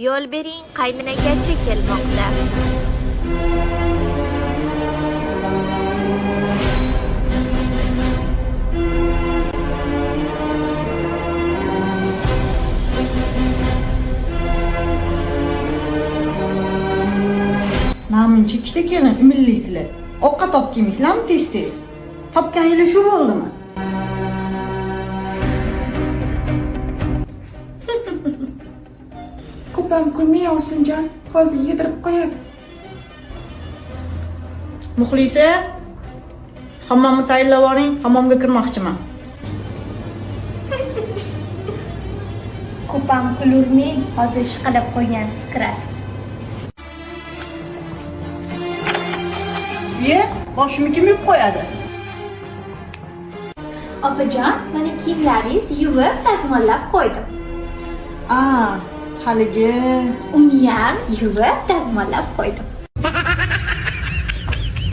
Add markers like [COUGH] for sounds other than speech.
Yo'l bering, qaynanagacha kelmoqda. namuncha ikkita kelin umidliysizlar ovqat olib kelmaysizlarmi tez tez topgan yili shu bo'ldimi [LAUGHS] ko'pam kulmay ovsinjon hozir yedirib qo'yasiz. Muxlisa hammomni tayyorlab oling hammomga kirmoqchiman. Ko'pam kulurming, hozir ishqilib qo'ygansiz kirasiz. iye boshimni kim yuvib qo'yadi? Opajon, mana kiyimlaringiz yuvib, dazmollab qo'ydim. a Halige. Umiam, Yuva, das Malapoi.